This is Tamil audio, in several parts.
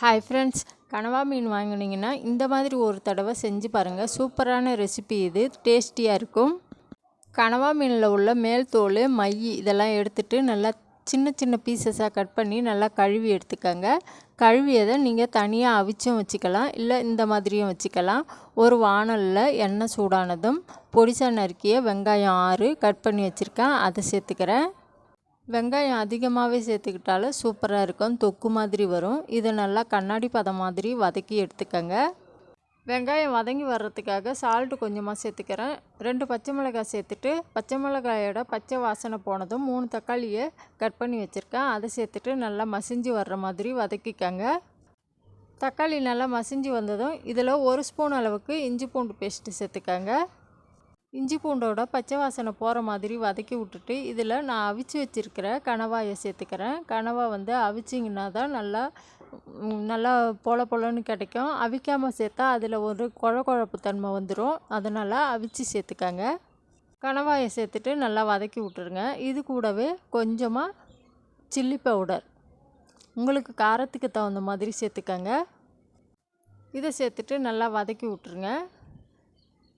ஹாய் ஃப்ரெண்ட்ஸ் கனவா மீன் வாங்கினீங்கன்னா இந்த மாதிரி ஒரு தடவை செஞ்சு பாருங்கள் சூப்பரான ரெசிபி இது. டேஸ்டியாக இருக்கும். கனவா மீனில் உள்ள மேல் தோல் மை இதெல்லாம் எடுத்துட்டு நல்லா சின்ன சின்ன பீசஸாக கட் பண்ணி நல்லா கழுவி எடுத்துக்கோங்க. கழுவியதை நீங்கள் தனியாக அவிச்சும் வச்சுக்கலாம். இல்லை இந்த மாதிரியும் வச்சுக்கலாம். ஒரு வானலில் எண்ணெய் சூடானதும் பொடிசா நறுக்கிய வெங்காயம் ஆறு கட் பண்ணி வச்சுருக்கேன். அதை சேர்த்துக்கிறேன். வெங்காயம் அதிகமாகவே சேர்த்துக்கிட்டாலும் சூப்பராக இருக்கும். தொக்கு மாதிரி வரும். இதை நல்லா கண்ணாடி பதம் மாதிரி வதக்கி எடுத்துக்கோங்க. வெங்காயம் வதங்கி வர்றதுக்காக சால்ட்டு கொஞ்சமாக சேர்த்துக்கிறேன். ரெண்டு பச்சை மிளகாய் சேர்த்துட்டு பச்சை மிளகாயோட பச்சை வாசனை போனதும் மூணு தக்காளியை கட் பண்ணி வச்சுருக்கேன். அதை சேர்த்துட்டு நல்லா மசிஞ்சு வர்ற மாதிரி வதக்கிக்கோங்க. தக்காளி நல்லா மசிஞ்சு வந்ததும் இதில் ஒரு ஸ்பூன் அளவுக்கு இஞ்சி பூண்டு பேஸ்ட்டு சேர்த்துக்கோங்க. இஞ்சி பூண்டோட பச்சை வாசனை போகிற மாதிரி வதக்கி விட்டுட்டு இதில் நான் அவிச்சு வச்சுருக்கிற கணவாயை சேர்த்துக்கிறேன். கனவா வந்து அவிச்சிங்கன்னா தான் நல்லா நல்லா பொல பொலன்னு கிடைக்கும். அவிக்காமல் சேர்த்தா அதில் ஒரு குழ குழப்பு தன்மை வந்துடும் அதனால் அவிச்சு சேர்த்துக்கங்க. கணவாயை சேர்த்துட்டு நல்லா வதக்கி விட்டுருங்க. இது கூடவே கொஞ்சமாக சில்லி பவுடர். உங்களுக்கு காரத்துக்கு தகுந்த மாதிரி சேர்த்துக்கங்க. இதை சேர்த்துட்டு நல்லா வதக்கி விட்ருங்க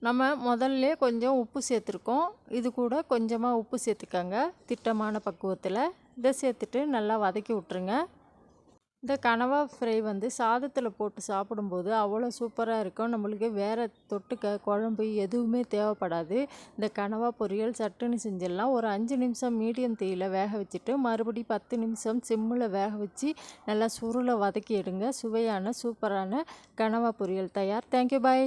நம்ம முதல்ல கொஞ்சம் உப்பு சேர்த்துருக்கோம். இது கூட கொஞ்சமாக உப்பு சேர்த்துக்கோங்க. திட்டமான பக்குவத்தில். இதை சேர்த்துட்டு நல்லா வதக்கி விட்ருங்க இந்த கனவா ஃப்ரை வந்து சாதத்தில் போட்டு சாப்பிடும்போது அவ்வளோ சூப்பராக இருக்கும். நம்மளுக்கு வேறு தொட்டுக்க குழம்பு எதுவுமே தேவைப்படாது. இந்த கனவா பொரியல் சட்டுன்னு செஞ்சிடலாம். ஒரு அஞ்சு நிமிஷம் மீடியம் தீயில் வேக வச்சுட்டு மறுபடி பத்து நிமிஷம் சிம்மில் வேக வச்சு நல்லா சுருளை வதக்கி எடுங்க. சுவையான சூப்பரான கனவா பொரியல் தயார். Thank you bye